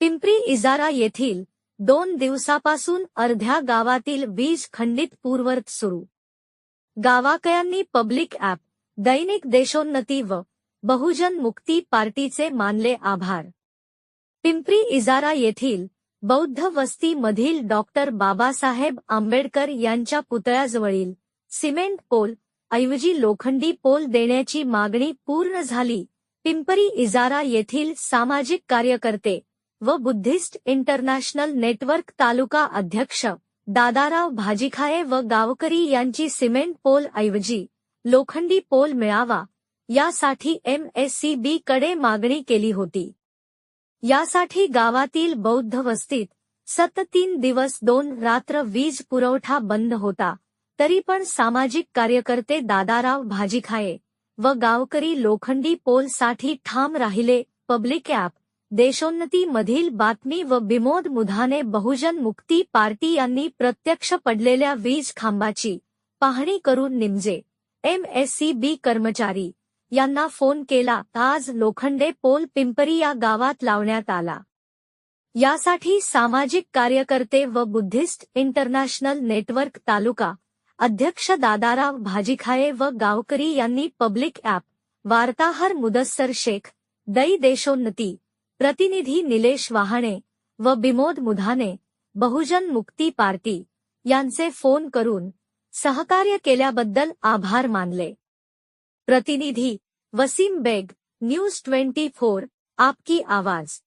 पिंपरी इजारा येथील दोन दिवसापासून अर्ध्या गावातील वीज खंडित पूर्वर्त सुरू. गावाकयांनी पब्लिक ॲप दैनिक देशोन्नती व बहुजन मुक्ती पार्टीचे मानले आभार. पिंपरी इजारा येथील बौद्ध वस्तीमधील डॉक्टर बाबासाहेब आंबेडकर यांच्या पुतळ्याजवळील सिमेंट पोल ऐवजी लोखंडी पोल देण्याची मागणी पूर्ण झाली. पिंपरी इजारा येथील सामाजिक कार्यकर्ते व बुद्धिस्ट इंटरनॅशनल नेटवर्क तालुका अध्यक्ष दादाराव भाजीखाये व गावकरी यांची सिमेंट पोल ऐवजी लोखंडी पोल मिळावा यासाठी एमएससीबी कडे मागणी केली होती. यासाठी गावातील बौद्ध वस्तीत सत तीन दिवस दोन रात्र वीज पुरवठा बंद होता तरी पण सामाजिक कार्यकर्ते दादाराव भाजीखाये व गावकरी लोखंडी पोलसाठी ठाम राहिले पब्लिक ॲप देशोन्नती मधील बातमी व बिमोद मुधाने बहुजन मुक्ती पार्टी यांनी प्रत्यक्ष पडलेल्या वीज खांबाची पाहणी करून निमजे एमएससीबी कर्मचारी यांना फोन केला. आज लोखंडे पोल पिंपरी या गावात लावण्यात आला. यासाठी सामाजिक कार्यकर्ते व बुद्धिस्ट इंटरनॅशनल नेटवर्क तालुका अध्यक्ष दादाराव भाजीखाये व गावकरी यांनी पब्लिक ॲप वार्ताहर मुदस्सर शेख दई देशोन्नती प्रतिनिधी निलेश वहाने व बिमोद मुधाने, बहुजन मुक्ति पार्टी यांचे फ़ोन करून सहकार्य केल्याबद्दल आभार मानले. प्रतिनिधि Wasim Baig, news twenty four, आपकी आवाज़.